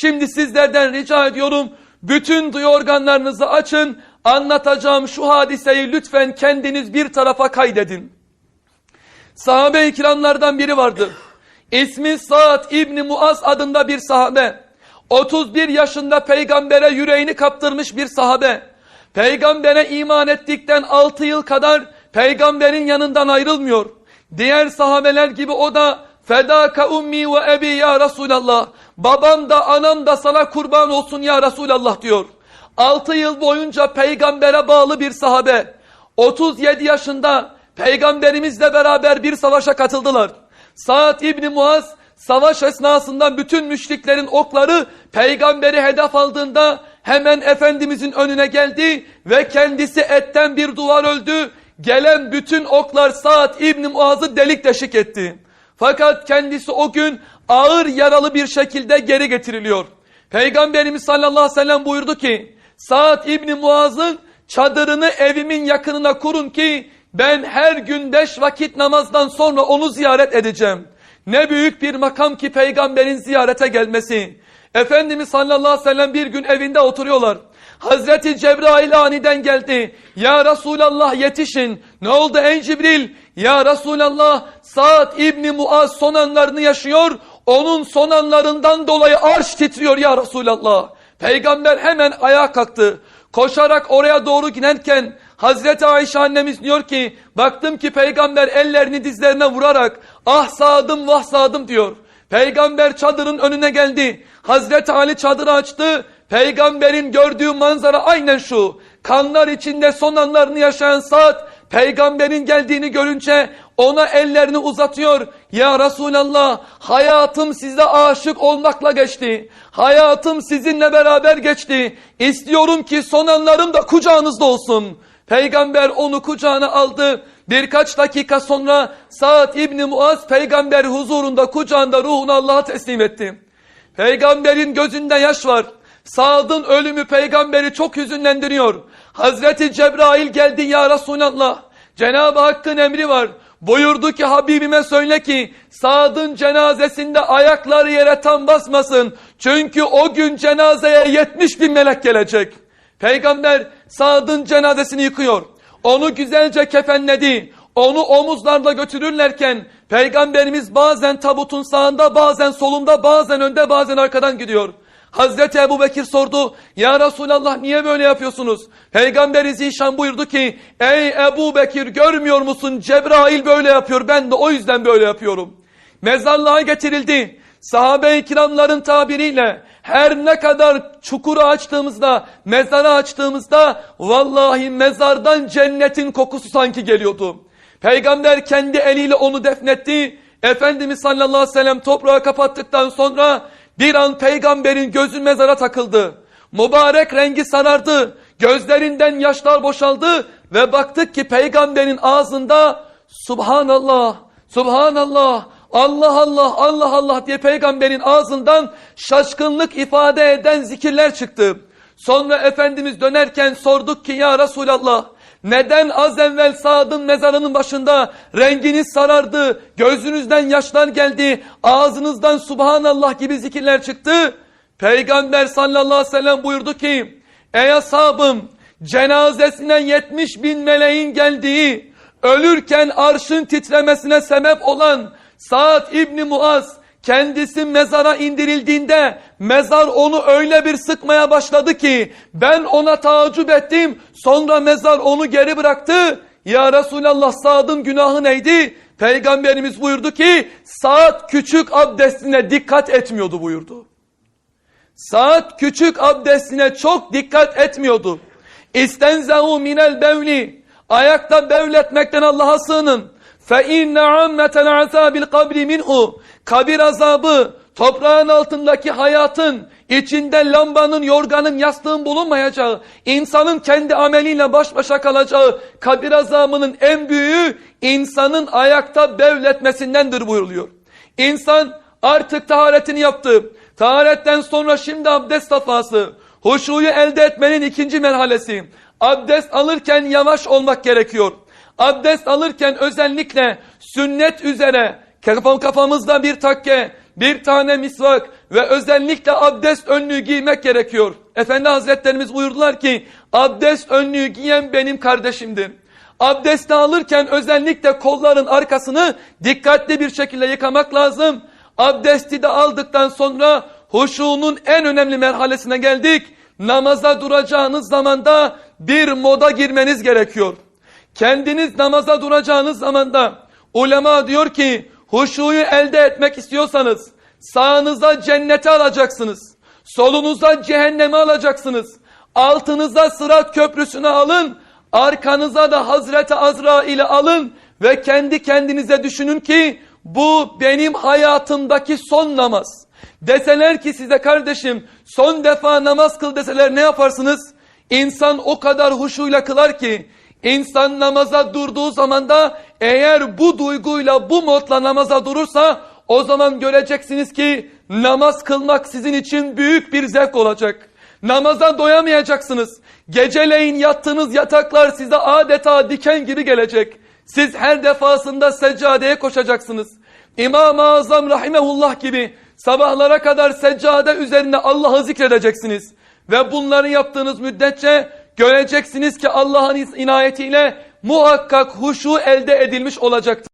Şimdi sizlerden rica ediyorum bütün duyu organlarınızı açın. Anlatacağım şu hadiseyi lütfen kendiniz bir tarafa kaydedin. Sahabe-i kiramlardan biri vardı. İsmi Sa'd İbni Muaz adında bir sahabe. 31 yaşında peygambere yüreğini kaptırmış bir sahabe. Peygambere iman ettikten 6 yıl kadar peygamberin yanından ayrılmıyor. Diğer sahabeler gibi o da fedaka ummi ve ebi ya Resulallah. Babam da anam da sana kurban olsun ya Resulallah diyor. 6 yıl boyunca peygambere bağlı bir sahabe. 37 yaşında peygamberimizle beraber bir savaşa katıldılar. Sa'd İbni Muaz savaş esnasında bütün müşriklerin okları peygamberi hedef aldığında hemen Efendimizin önüne geldi ve kendisi etten bir duvar öldü. Gelen bütün oklar Sa'd İbni Muaz'ı delik deşik etti. Fakat kendisi o gün ağır yaralı bir şekilde geri getiriliyor. Peygamberimiz sallallahu aleyhi ve sellem buyurdu ki Sa'd İbni Muaz'ın çadırını evimin yakınına kurun ki ben her gün beş vakit namazdan sonra onu ziyaret edeceğim. Ne büyük bir makam ki peygamberin ziyarete gelmesi. Efendimiz sallallahu aleyhi ve sellem bir gün evinde oturuyorlar. Hazreti Cebrail aniden geldi. Ya Resulallah yetişin. Ne oldu ey Cibril? Ya Resulallah Sa'd İbni Muaz son anlarını yaşıyor. Onun son anlarından dolayı arş titriyor ya Resulallah. Peygamber hemen ayağa kalktı. Koşarak oraya doğru giderken Hazreti Ayşe annemiz diyor ki baktım ki peygamber ellerini dizlerine vurarak ah sadım vah sadım diyor. Peygamber çadırın önüne geldi. Hazreti Ali çadırı açtı. Peygamberin gördüğü manzara aynen şu. Kanlar içinde son anlarını yaşayan saat peygamberin geldiğini görünce ona ellerini uzatıyor. Ya Resulallah hayatım size aşık olmakla geçti. Hayatım sizinle beraber geçti. İstiyorum ki son anlarım da kucağınızda olsun. Peygamber onu kucağına aldı. Birkaç dakika sonra Sa'd İbni Muaz peygamber huzurunda kucağında ruhunu Allah'a teslim etti. Peygamberin gözünde yaş var. Sa'd'ın ölümü peygamberi çok hüzünlendiriyor. Hazreti Cebrail geldi ya Resulallah. Cenab-ı Hakk'ın emri var. Buyurdu ki Habibime söyle ki Sa'd'ın cenazesinde ayakları yere tam basmasın. Çünkü o gün cenazeye 70 bin melek gelecek. Peygamber Sa'd'ın cenazesini yıkıyor. Onu güzelce kefenledi. Onu omuzlarla götürürlerken Peygamberimiz bazen tabutun sağında bazen solunda bazen önde bazen arkadan gidiyor. Hazreti Ebu Bekir sordu. Ya Resulallah niye böyle yapıyorsunuz? Peygamberi Zişan buyurdu ki Ey Ebu Bekir görmüyor musun? Cebrail böyle yapıyor ben de o yüzden böyle yapıyorum. Mezarlığa getirildi. Sahabe-i kiramların tabiriyle her ne kadar çukuru açtığımızda, mezarı açtığımızda vallahi mezardan cennetin kokusu sanki geliyordu. Peygamber kendi eliyle onu defnetti. Efendimiz sallallahu aleyhi ve sellem toprağı kapattıktan sonra bir an peygamberin gözü mezara takıldı. Mübarek rengi sarardı. Gözlerinden yaşlar boşaldı ve baktık ki peygamberin ağzında Subhanallah, Subhanallah, Allah Allah, Allah Allah diye peygamberin ağzından şaşkınlık ifade eden zikirler çıktı. Sonra Efendimiz dönerken sorduk ki ya Resulallah neden az evvel Sa'd'ın mezarının başında renginiz sarardı, gözünüzden yaşlar geldi, ağzınızdan Subhanallah gibi zikirler çıktı? Peygamber sallallahu aleyhi ve sellem buyurdu ki, ey ashabım cenazesine 70 bin meleğin geldiği, ölürken arşın titremesine sebep olan Sa'd İbni Muaz kendisi mezara indirildiğinde mezar onu öyle bir sıkmaya başladı ki ben ona tacip ettim sonra mezar onu geri bıraktı. Ya Resulallah Sa'd'ın günahı neydi? Peygamberimiz buyurdu ki Sa'd küçük abdestine dikkat etmiyordu buyurdu. Sa'd küçük abdestine çok dikkat etmiyordu. İstenzehu minel bevli ayakta bevletmekten Allah'a sığının. فَاِنَّ عَمَّةَ الْعَذَابِ الْقَبْرِ مِنْهُ Kabir azabı, toprağın altındaki hayatın, içinde lambanın, yorganın, yastığın bulunmayacağı, insanın kendi ameliyle baş başa kalacağı kabir azabının en büyüğü insanın ayakta bevletmesindendir buyuruluyor. İnsan artık taharetini yaptı. Taharetten sonra şimdi abdest safhası. Huşuyu elde etmenin ikinci merhalesi. Abdest alırken yavaş olmak gerekiyor. Abdest alırken özellikle sünnet üzere kafamızda bir takke, bir tane misvak ve özellikle abdest önlüğü giymek gerekiyor. Efendi Hazretlerimiz buyurdular ki abdest önlüğü giyen benim kardeşimdir. Abdesti alırken özellikle kolların arkasını dikkatli bir şekilde yıkamak lazım. Abdesti de aldıktan sonra huşunun en önemli merhalesine geldik. Namaza duracağınız zamanda bir moda girmeniz gerekiyor. Kendiniz namaza duracağınız zamanda ulema diyor ki huşuyu elde etmek istiyorsanız sağınıza cennete alacaksınız. Solunuza cehenneme alacaksınız. Altınıza sırat köprüsüne alın. Arkanıza da Hazreti Azrail'i alın ve kendi kendinize düşünün ki bu benim hayatımdaki son namaz. Deseler ki size kardeşim son defa namaz kıl deseler ne yaparsınız? İnsan o kadar huşuyla kılar ki insan namaza durduğu zaman da eğer bu duyguyla bu modla namaza durursa o zaman göreceksiniz ki namaz kılmak sizin için büyük bir zevk olacak. Namaza doyamayacaksınız. Geceleyin yattığınız yataklar size adeta diken gibi gelecek. Siz her defasında seccadeye koşacaksınız. İmam-ı Azam Rahimehullah gibi sabahlara kadar seccade üzerinde Allah'ı zikredeceksiniz. Ve bunları yaptığınız müddetçe göreceksiniz ki Allah'ın inayetiyle muhakkak huşu elde edilmiş olacaktır.